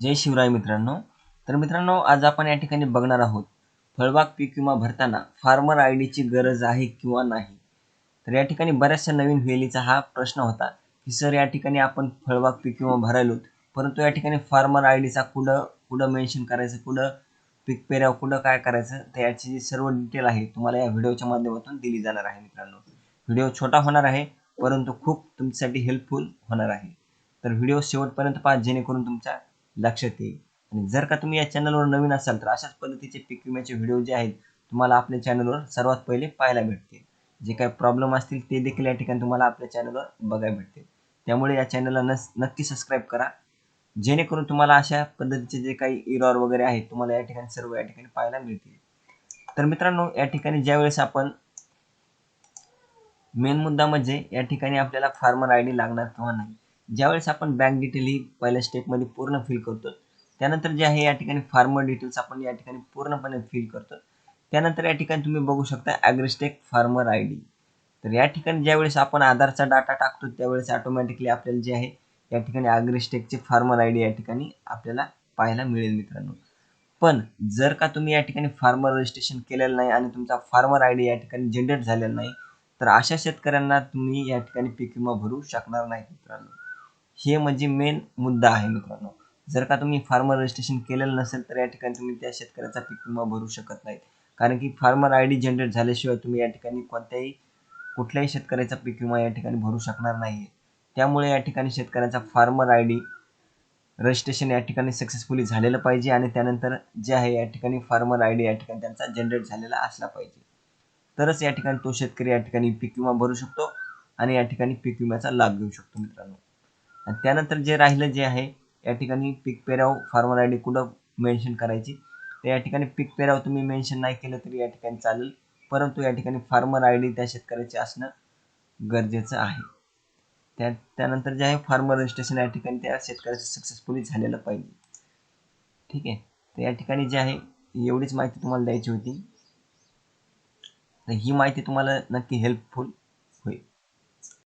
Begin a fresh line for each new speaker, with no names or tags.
जय शिवराय मित्रांनो. तर मित्रांनो आज आपण या ठिकाणी बघणार आहोत फळबाग पीक विमा भरताना फार्मर आय डीची गरज आहे किंवा नाही? तर या ठिकाणी बऱ्याचशा नवीन वेलीचा हा प्रश्न होता की सर या ठिकाणी आपण फळबाग पीक विमा भरायलो परंतु या ठिकाणी फार्मर आय डीचा कुठं कुठं मेन्शन करायचं कुठं पीक पेराव कुठं काय करायचं तर याची जी सर्व डिटेल आहे तुम्हाला या व्हिडिओच्या माध्यमातून दिली जाणार आहे मित्रांनो. व्हिडिओ छोटा होणार आहे परंतु खूप तुमच्यासाठी हेल्पफुल होणार आहे. तर व्हिडिओ शेवटपर्यंत पाहा जेणेकरून तुमच्या लक्षात येईल. आणि जर का तुम्ही या चॅनलवर नवीन असाल तर अशाच पद्धतीचे पीक विम्याचे व्हिडिओ जे आहेत तुम्हाला आपल्या चॅनलवर सर्वात पहिले पाहायला भेटतील. जे काही प्रॉब्लेम असतील ते देखील या ठिकाणी तुम्हाला आपल्या चॅनलवर बघायला भेटतील. त्यामुळे या चॅनलला नस नक्की सबस्क्राईब करा. जेणेकरून तुम्हाला अशा पद्धतीचे जे काही इरॉर वगैरे आहेत तुम्हाला या ठिकाणी सर्व या ठिकाणी पाहायला मिळतील. तर मित्रांनो या ठिकाणी ज्यावेळेस आपण मेन मुद्दा म्हणजे या ठिकाणी आपल्याला फार्मर आय डी लागणार किंवा नाही ज्यावेळेस आपण बँक डिटेल ही पहिल्या स्टेपमध्ये पूर्ण फिल करतो त्यानंतर जे आहे या ठिकाणी फार्मर डिटेल्स आपण या ठिकाणी पूर्णपणे फिल करतो. त्यानंतर या ठिकाणी तुम्ही बघू शकता ॲग्रिस्टेक फार्मर आय डी तर या ठिकाणी ज्यावेळेस आपण आधारचा डाटा टाकतो त्यावेळेस ऑटोमॅटिकली आपल्याला जे आहे या ठिकाणी ॲग्रिस्टेकचे फार्मर आय डी या ठिकाणी आपल्याला पाहायला मिळेल मित्रांनो. पण जर का तुम्ही या ठिकाणी फार्मर रजिस्ट्रेशन केलेलं नाही आणि तुमचा फार्मर आय डी या ठिकाणी जनरेट झालेला नाही तर अशा शेतकऱ्यांना तुम्ही या ठिकाणी पीक विमा भरू शकणार नाही मित्रांनो. हे म्हणजे मेन मुद्दा आहे मित्रांनो जर का तुम्ही फार्मर रजिस्ट्रेशन केलेलं नसेल तर या ठिकाणी तुम्ही त्या शेतकऱ्याचा पीक विमा भरू शकत नाही कारण की फार्मर आय डी जनरेट झाल्याशिवाय तुम्ही या ठिकाणी कोणत्याही कुठल्याही शेतकऱ्याचा पीक विमा या ठिकाणी भरू शकणार नाही त्यामुळे या ठिकाणी शेतकऱ्याचा फार्मर आय डी रजिस्ट्रेशन या ठिकाणी सक्सेसफुली झालेलं पाहिजे आणि त्यानंतर जे आहे या ठिकाणी फार्मर आय डी या ठिकाणी त्यांचा जनरेट झालेला असला पाहिजे तरच या ठिकाणी तो शेतकरी या ठिकाणी पीक विमा भरू शकतो आणि या ठिकाणी पीक विम्याचा लाभ घेऊ शकतो मित्रांनो त्यानंतर जे राहिलं जे आहे या ठिकाणी पीक पेराव फार्मर आय डी कुठं मेन्शन करायची? तर या ठिकाणी पीक पेराव तुम्ही मेन्शन नाही केलं तरी या ठिकाणी चालेल. परंतु या ठिकाणी फार्मर आय डी त्या शेतकऱ्याचे असणं गरजेचं आहे. त्या त्यानंतर जे आहे फार्मर रजिस्ट्रेशन या ठिकाणी त्या शेतकऱ्याचं सक्सेसफुली झालेलं पाहिजे. ठीक आहे? तर या ठिकाणी जे आहे एवढीच माहिती तुम्हाला द्यायची होती. तर ही माहिती तुम्हाला नक्की हेल्पफुल